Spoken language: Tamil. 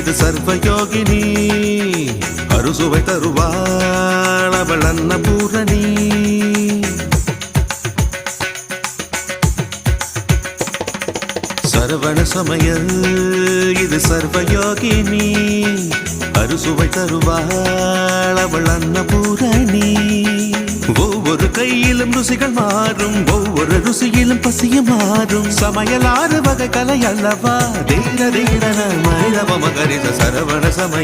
இது சர்வயோகினி அறுசுவை தருவாள் அவள் அன்னபூரணி. சரவண சமயல் இது சர்வயோகினி அறுசுவை தருவாள் அவள் அன்னபூரணி. ருசியிலும் ருசிகள் மாறும். ஒவ்வொரு ருசியிலும் பசியும் மாறும். சமையல் ஆறு வகை கலை அல்லவா? தீர தீரன மனிதவ மகரித சரவண சமய